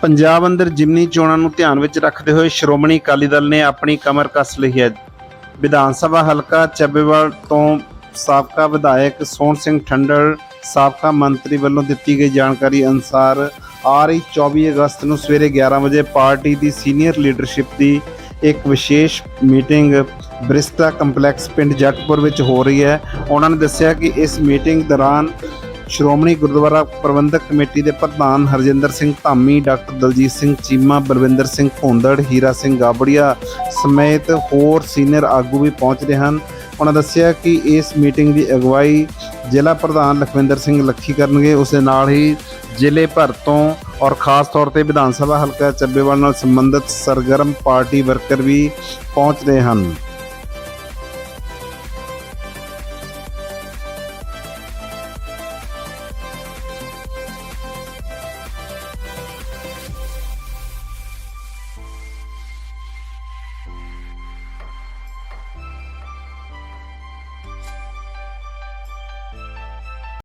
ਪੰਜਾਬ ਅੰਦਰ ਜਿਮਨੀ ਚੋਣਾਂ ਨੂੰ ਧਿਆਨ ਵਿੱਚ ਰੱਖਦੇ ਹੋਏ ਸ਼੍ਰੋਮਣੀ ਅਕਾਲੀ ਦਲ ਨੇ ਆਪਣੀ ਕਮਰ ਕੱਸ ਲਈ ਹੈ। ਵਿਧਾਨ ਸਭਾ ਹਲਕਾ ਚੱਬੇਵਾਲ ਤੋਂ ਸਾਬਕਾ ਵਿਧਾਇਕ ਸੋਹਣ ਸਿੰਘ ਠੰਡਲ, ਸਾਬਕਾ ਮੰਤਰੀ ਵੱਲੋਂ ਦਿੱਤੀ ਗਈ ਜਾਣਕਾਰੀ ਅਨੁਸਾਰ ਆ ਰਹੀ 24 ਅਗਸਤ ਨੂੰ ਸਵੇਰੇ 11 ਵਜੇ ਪਾਰਟੀ ਦੀ ਸੀਨੀਅਰ ਲੀਡਰਸ਼ਿਪ ਦੀ ਇੱਕ ਵਿਸ਼ੇਸ਼ ਮੀਟਿੰਗ ਬ੍ਰਿਸਟਾ ਕੰਪਲੈਕਸ ਪਿੰਡ ਜੱਟਪੁਰ ਵਿੱਚ ਹੋ ਰਹੀ ਹੈ। ਉਹਨਾਂ ਨੇ ਦੱਸਿਆ ਕਿ ਇਸ ਮੀਟਿੰਗ ਦੌਰਾਨ ਸ਼੍ਰੋਮਣੀ ਗੁਰਦੁਆਰਾ ਪ੍ਰਬੰਧਕ ਕਮੇਟੀ ਦੇ ਪ੍ਰਧਾਨ ਹਰਜਿੰਦਰ ਸਿੰਘ ਧਾਮੀ, ਡਾਕਟਰ ਦਲਜੀਤ ਸਿੰਘ ਚੀਮਾ, ਬਲਵਿੰਦਰ ਸਿੰਘ ਭੁੰਦੜ, ਹੀਰਾ ਸਿੰਘ ਗਾਬੜੀਆ ਸਮੇਤ ਹੋਰ ਸੀਨੀਅਰ ਆਗੂ ਵੀ ਪਹੁੰਚਦੇ ਹਨ। ਉਹਨਾਂ ਦੱਸਿਆ ਕਿ ਇਸ ਮੀਟਿੰਗ ਦੀ ਅਗਵਾਈ ਜ਼ਿਲ੍ਹਾ ਪ੍ਰਧਾਨ ਲਖਵਿੰਦਰ ਸਿੰਘ ਲੱਖੀ ਕਰਨਗੇ। ਉਸ ਦੇ ਨਾਲ ਹੀ ਜ਼ਿਲ੍ਹੇ ਭਰ ਤੋਂ ਔਰ ਖਾਸ ਤੌਰ ਤੇ ਵਿਧਾਨ ਸਭਾ ਹਲਕਾ ਚੱਬੇਵਾਲ ਨਾਲ ਸੰਬੰਧਿਤ ਸਰਗਰਮ ਪਾਰਟੀ ਵਰਕਰ ਵੀ ਪਹੁੰਚ ਰਹੇ ਹਨ।